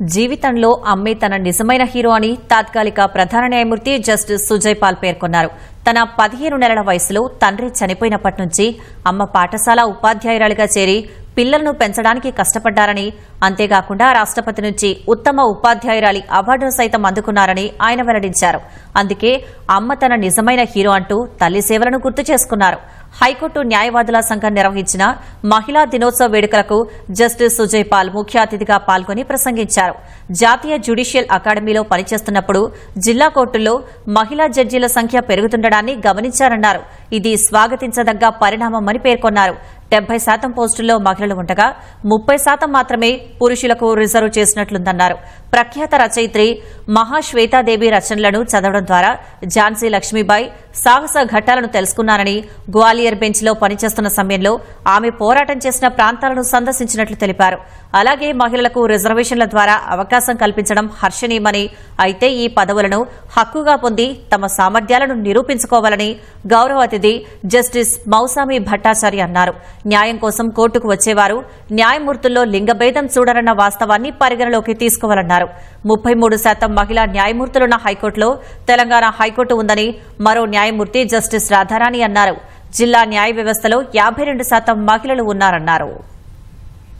జీవితంలో అమ్మే తన నిజమైన హీరో అని తాత్కాలిక ప్రధాన న్యాయమూర్తి జస్టిస్ సుజయ్ పాల్ పేర్కొన్నారు. తన పదిహేను నెలల వయసులో తండ్రి చనిపోయినప్పటి నుంచి అమ్మ పాఠశాల ఉపాధ్యాయురాలిగా చేరి పిల్లలను పెంచడానికి కష్టపడ్డారని అంతేకాకుండా రాష్ట్రపతి నుంచి ఉత్తమ ఉపాధ్యాయురాలి అవార్డును సైతం అందుకున్నారని ఆయన వెల్లడించారు. అందుకే అమ్మ తన నిజమైన హీరో అంటూ తల్లి సేవలను గుర్తు చేసుకున్నారు. హైకోర్టు న్యాయవాదుల సంఘం నిర్వహించిన మహిళా దినోత్సవ వేడుకలకు జస్టిస్ సుజయ్ పాల్ ముఖ్య అతిథిగా పాల్గొని ప్రసంగించారు. జాతీయ జ్యుడిషియల్ అకాడమీలో పనిచేస్తున్నప్పుడు జిల్లా కోర్టుల్లో మహిళా జడ్జీల సంఖ్య పెరుగుతుండడాన్ని గమనించారన్నారు. ఇది స్వాగతించదగ్గ పరిణామమని పేర్కొన్నారు. డెబ్బై శాతం పోస్టుల్లో మహిళలు ఉండగా ముప్పై శాతం మాత్రమే పురుషులకు రిజర్వ్ చేసినట్లుందన్నారు. ప్రఖ్యాత రచయిత్రి మహాశ్వేతాదేవి రచనలను చదవడం ద్వారా ఝాన్సీ లక్ష్మీబాయి సాహస ఘట్టాలను తెలుసుకున్నారని గ్వాలియర్ బెంచ్లో పనిచేస్తున్న సమయంలో ఆమె పోరాటం చేసిన ప్రాంతాలను సందర్శించినట్లు తెలిపారు. అలాగే మహిళలకు రిజర్వేషన్ల ద్వారా అవకాశం కల్పించడం హర్షణీయమని అయితే ఈ పదవులను హక్కుగా పొంది తమ సామర్థ్యాలను నిరూపించుకోవాలని గౌరవ అతిథి జస్టిస్ మౌసామి భట్టాచార్య అన్నారు. న్యాయం కోసం కోర్టుకు వచ్చేవారు న్యాయమూర్తుల్లో లింగభేదం చూడరన్న వాస్తవాన్ని పరిగణలోకి తీసుకోవాలన్నారు. ముప్పై మూడు శాతం మహిళా న్యాయమూర్తులున్న హైకోర్టులో తెలంగాణ హైకోర్టు ఉందని మరో న్యాయమూర్తి జస్టిస్ రాధారాణి అన్నారు. జిల్లా న్యాయ వ్యవస్థలో యాభై రెండు శాతం మహిళలు ఉన్నారన్నారు.